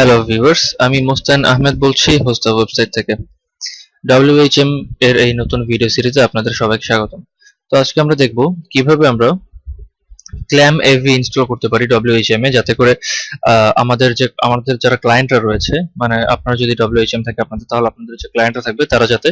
Hello viewers আমি মোস্তান আহমেদ বলছি হোস্টা website থেকে। WHM এর এই নতুন ভিডিও সিরিজে আপনাদের সবাইকে স্বাগতম। তো আজকে আমরা দেখব কীভাবে আমরা ক্ল্যাম এভি ইনস্টল করতে পারি WHM এ, যাতে করে আমাদের যে, আমাদের যারা ক্লায়েন্টরা রয়েছে মানে আপনার যদি WHM থাকে আপনাদের, তাহলে আপনাদের যে ক্লায়েন্টরা থাকবে, তারা যাতে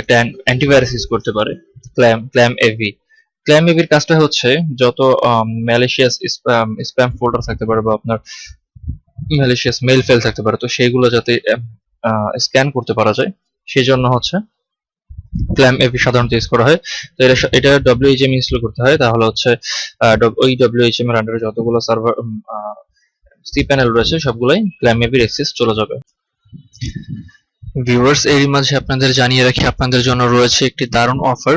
একটা অ্যান্টিভাইরাস ইউজ করতে পারে। ক্ল্যাম ক্ল্যাম এভি ক্ল্যাম এভির কাজটা হচ্ছে, যত ম্যালিশিয়াস স্প্যাম ফোল্ডার থাকতে পারে বা আপনার ম্যালিশিয়াস মেল ফেল থাকতে পারে। তো সেইগুলো যাতে স্ক্যান করতে পারা যায় সেই জন্য হচ্ছে ক্ল্যাম এপি সাধারণত ইউজ করা হয়। তো এটা এটা ডব্লিউএইচএম ইনস্টল করতে হয়। তাহলে হচ্ছে ওই ডব্লিউএইচএম এর আন্ডারে যতগুলো সার্ভার সি প্যানেল রয়েছে, সবগুলাই ক্ল্যাম এপির অ্যাক্সেস চলে যাবে। ভিউয়ার্স এরই মাঝে আপনাদের জানিয়ে রাখি, আপনাদের জন্য রয়েছে একটি দারুণ অফার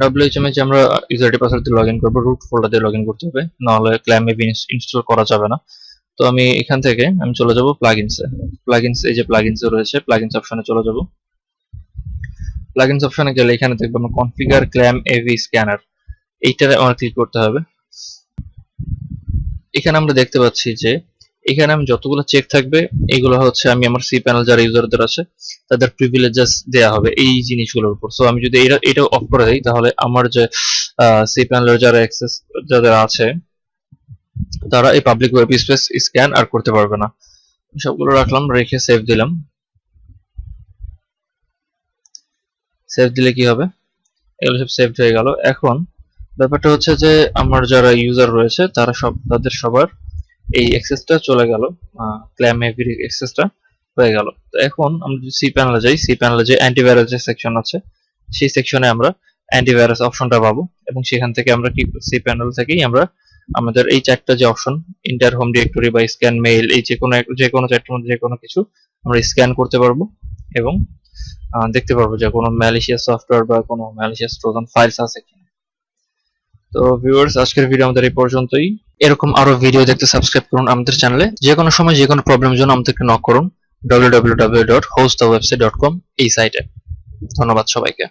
WHM এ আমরা ইউজার পাসওয়ার্ড দিয়ে লগইন করব রুট ফোল্ডার দিয়ে লগইন করতে হবে, নাহলে ক্ল্যাম এভি ইনস্টল করা যাবে না। তো আমি এখান থেকে, আমি চলে যাব প্লাগইনসে প্লাগইনস এই যে প্লাগইনস রয়েছে প্লাগইনস অপশনে চলে যাব। প্লাগইনস অপশনে গেলে এখানে দেখব আমরা কনফিগার ক্ল্যাম এভি স্ক্যানার এইটারে আমার ক্লিক করতে হবে। এখানে আমরা দেখতে পাচ্ছি যে এখানে আমি যতগুলো চেক থাকবে, এগুলো হচ্ছে আমি আমার সি প্যানেল যারা ইউজারদের আছে, তাদের প্রিভিলেজেস দেয়া হবে এই জিনিসগুলোর উপর। সো আমি যদি এটা এটা অফ করে দিই, তাহলে আমার যে সি প্যানেলের যারা অ্যাক্সেস যাদের আছে, তারা এই পাবলিক ওয়েব স্পেস স্ক্যান আর করতে পারবে না। সবগুলো রাখলাম, রেখে সেভ দিলাম। সেভ দিলে কি হবে? এগুলো সব সেভ হয়ে গেল। এখন, ব্যাপারটা হচ্ছে যে, আমার যারা ইউজার রয়েছে, তারা সব, তাদের সবার এই অ্যাক্সেসটা চলে গেল ক্ল্যাম এভির অ্যাক্সেসটা হয়ে গেল। তো এখন আমরা যদি সি প্যানেলে যাই সি প্যানেলে যে অ্যান্টিভাইরাস যে সেকশন আছে, সেই সেকশনে আমরা অ্যান্টিভাইরাস অপশনটা পাবো এবং সেখান থেকে আমরা কি সি প্যানেল থেকেই আমরা আমাদের এই চারটা যে অপশন ইন্টার হোম ডিরেক্টরি বা স্ক্যান মেইল এই যে কোনো যে কোনো চারটার মধ্যে যে কোনো কিছু আমরা স্ক্যান করতে পারব এবং দেখতে পারব যে কোনো ম্যালিশিয়াস সফটওয়্যার বা কোনো ম্যালিশিয়াস ট্রোজান ফাইলস আছে কিনা। তো ভিউয়ার্স আজকের ভিডিও আমাদের এই পর্যন্তই। এরকম আরও ভিডিও দেখতে সাবস্ক্রাইব করুন আমাদের চ্যানেলে যে কোনো সময় যে কোনো প্রবলেমের জন্য আমাদেরকে নক করুন। www.hostthewebsite.com এই সাইটে ধন্যবাদ সবাইকে।